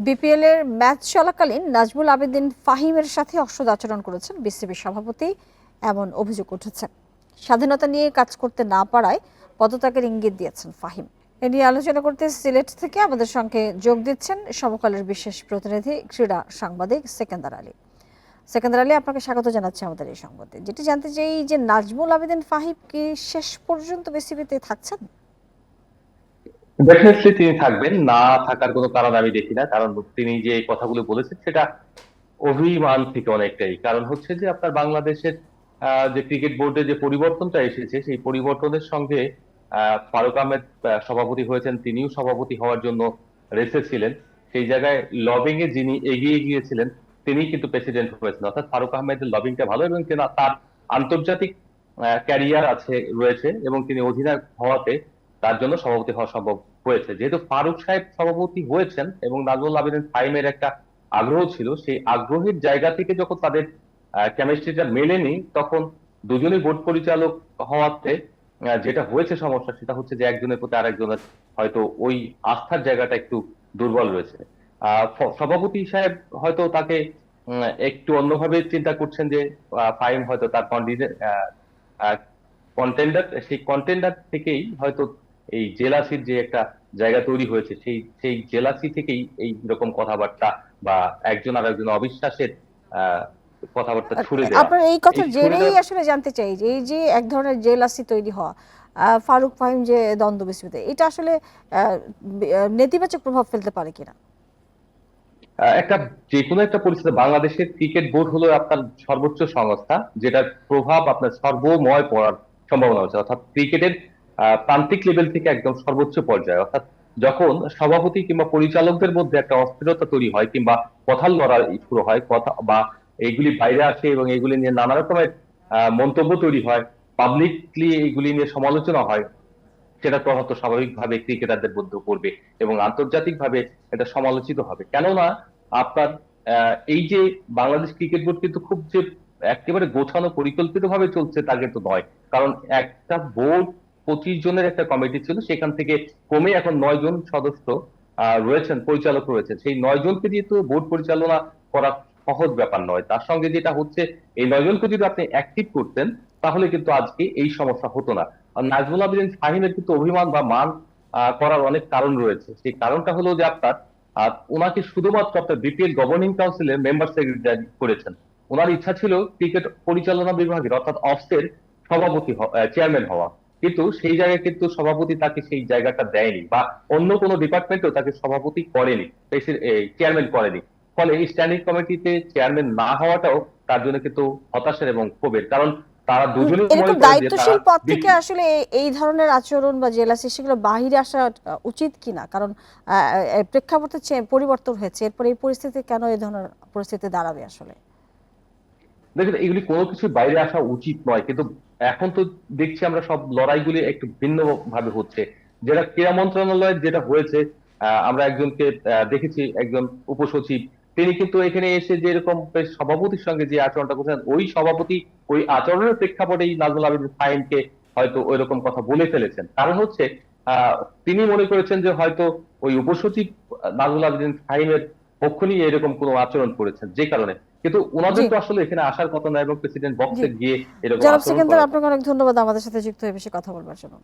BPL এর match চলাকালীন নাজমুল আবেদিন ফাহিমের সাথে অসদ আচরণ করেছেন বিসিবি সভাপতি, এমন অভিযোগ উঠেছে। স্বাধীনতা নিয়ে কাজ করতে না পারায় পদত্যাগের ইঙ্গিত দিয়েছেন ফাহিম। এ নিয়ে আলোচনা করতে সিলেট থেকে আমাদের সঙ্গে যোগ দিচ্ছেন সমকালের বিশেষ প্রতিনিধি, ক্রীড়া সাংবাদিক সেকেন্দার আলী। সেকেন্দার আলী, আপনাকে স্বাগত জানাচ্ছি আমাদের এই সংবাদে। যেটি জানতে চাই যে নাজমুল আবেদিন ফাহিম কি শেষ পর্যন্ত বিসিবিতে থাকছেন? ডেফিনেটলি তিনি থাকবেন। না থাকার কোনো কারণ আমি দেখি না কারণ তিনি যে কথাগুলো বলেছেন সেটা অভিমান থেকে অনেকটাই। কারণ হচ্ছে যে আপনার বাংলাদেশের যে ক্রিকেট বোর্ডে যে পরিবর্তনটা এসেছে সেই পরিবর্তনের সঙ্গে ফারুক আহমেদ আহ, সভাপতি হয়েছেন তিনিও সভাপতি হওয়ার জন্য রেসে ছিলেন। সেই জায়গায় লবিং এ যিনি এগিয়ে গিয়েছিলেন তিনি কিন্তু প্রেসিডেন্ট হয়েছেন। অর্থাৎ ফারুক আহমেদের লবিংটা ভালো এবং তার আন্তর্জাতিক ক্যারিয়ার আছে রয়েছে এবং তিনি অধিনায়ক হওয়াতে তার জন্য সভাপতি হওয়া সম্ভব হয়েছে। যেহেতু ফারুক সাহেব সভাপতি হয়েছেন এবং নাজমুল আবেদিন ফাইমের একটা আগ্রহ ছিল, সেই আগ্রহের জায়গা থেকে যখন তাদের কেমিস্ট্রিটা মেলেনি, তখন দুজনেই বোর্ড পরিচালক হওয়াতে যেটা হয়েছে সমস্যা সেটা হচ্ছে যে একজনের প্রতি আরেকজনের হয়তো ওই আস্থার জায়গাটা একটু দুর্বল রয়েছে। সভাপতি সাহেব হয়তো তাকে একটু অন্যভাবে চিন্তা করছেন যে ফাইম হয়তো তার কন্টেন্ডার সেই কন্টেন্ডার থেকেই হয়তো এই জেলাসির যে একটা জায়গা তৈরি হয়েছে সেই সেই জেলাসি থেকেই এই রকম কথাবার্তা বা একজন আর একজন অবিশ্বাসের কথাবার্তা ছুড়ে দেওয়া। আপনার এই জেরেই দেওয়া- আসলে জানতে চাই যে এই যে এক ধরনের জেলাসি তৈরি হওয়া ফারুক ফাহিম যে দ্বন্দ্ব বিসিবিতে এটা আসলে নেতিবাচক প্রভাব ফেলতে পারে কিনা? একটা যে কোনো একটা পরিস্থিতি বাংলাদেশের ক্রিকেট বোর্ড হলো আপনার সর্বোচ্চ সংস্থা যেটার প্রভাব আপনার সর্বময় পড়ার সম্ভাবনা আছে অর্থাৎ ক্রিকেটের প্রান্তিক লেভেল থেকে একদম সর্বোচ্চ পর্যায়ে। অর্থাৎ যখন সভাপতি কিংবা পরিচালকদের মধ্যে একটা অস্থিরতা তৈরি হয় কিংবা কথা লড়াই শুরু হয়, কথা বা এইগুলি বাইরে আসে এবং এগুলি নিয়ে নানা রকমের মন্তব্য তৈরি হয় পাবলিকলি এইগুলি নিয়ে সমালোচনা হয়, সেটা প্রভাব তো স্বাভাবিকভাবে ক্রিকেটারদের মধ্যে পড়বে এবং আন্তর্জাতিকভাবে এটা সমালোচিত হবে। কেননা আপনার এই যে বাংলাদেশ ক্রিকেট বোর্ড কিন্তু খুব যে একেবারে গোছানো পরিকল্পিত ভাবে চলছে তা কিন্তু নয়। কারণ একটা বোর্ড পঁচিশ জনের একটা কমিটি ছিল, সেখান থেকে কমে এখন নয় জন সদস্য রয়েছেন, পরিচালক রয়েছেন। সেই নয় জনকে দিয়ে তো বোর্ড পরিচালনা করা সহজ ব্যাপার নয়। তার সঙ্গে যেটা হচ্ছে, এই নয় জনকে যদি আপনি অ্যাক্টিভ করতেন, তাহলে কিন্তু আজকে এই সমস্যা হতো না। নাজমুল আবেদিন ফাহিমের কিন্তু অভিমান বা মান করার অনেক কারণ রয়েছে। সেই কারণটা হলো যে আপনার আর ওনাকে শুধুমাত্র আপনার বিপিএল গভর্নিং কাউন্সিলের মেম্বার সেক্রেটারি করেছেন। ওনার ইচ্ছা ছিল ক্রিকেট পরিচালনা বিভাগের, অর্থাৎ অফসের সভাপতি চেয়ারম্যান হওয়া। কিন্তু সেই জায়গায় কিন্তু সভাপতি তাকে সেই জায়গাটা দেয়নি বা অন্য কোনো ডিপার্টমেন্টও তাকে সভাপতি করেনি চেয়ারম্যান করেনি। ফলে এই স্ট্যান্ডিং কমিটিতে চেয়ারম্যান না হওয়াটাও তার জন্য কিন্তু হতাশার এবং ক্ষোভের। কারণ তারা দুজনেই এরকম দায়িত্বশীল পদ থেকে আসলে এই- ধরনের আচরণ বা জেলাসি সেগুলো বাহিরে আসা উচিত কিনা? কারণ প্রেক্ষাপটে পরিবর্তন হয়েছে। এরপর এই পরিস্থিতি কেন এই ধরনের পরিস্থিতি দাঁড়াবে আসলে? দেখুন, এগুলি কোনো কিছু বাইরে আসা উচিত নয়, কিন্তু এখন তো দেখছি আমরা সব লড়াইগুলি একটু ভিন্ন ভাবে হচ্ছে। যেটা ক্রীড়া মন্ত্রণালয়ের যেটা হয়েছে আমরা একজনকে দেখেছি, একজন উপসচিব। তিনি কিন্তু এখানে এসে যে এরকম সভাপতির সঙ্গে যে আচরণটা করছেন, ওই সভাপতি ওই আচরণের প্রেক্ষাপটেই নাজমুল আবেদিন ফাহিমকে হয়তো ওই রকম কথা বলে ফেলেছেন। কারণ হচ্ছে তিনি মনে করেছেন যে হয়তো ওই উপসচিব নাজমুল আবেদিন ফাহিমের পক্ষ নিয়ে এরকম কোনো আচরণ করেছেন, যে কারণে। কিন্তু ওনাদের। তো আসলে এখানে আসার কথা না এবং প্রেসিডেন্ট বক্সে গিয়ে এরকম জনাব আপনাকে অনেক ধন্যবাদ আমাদের সাথে যুক্ত হয়ে বেশি কথা বলবার জন্য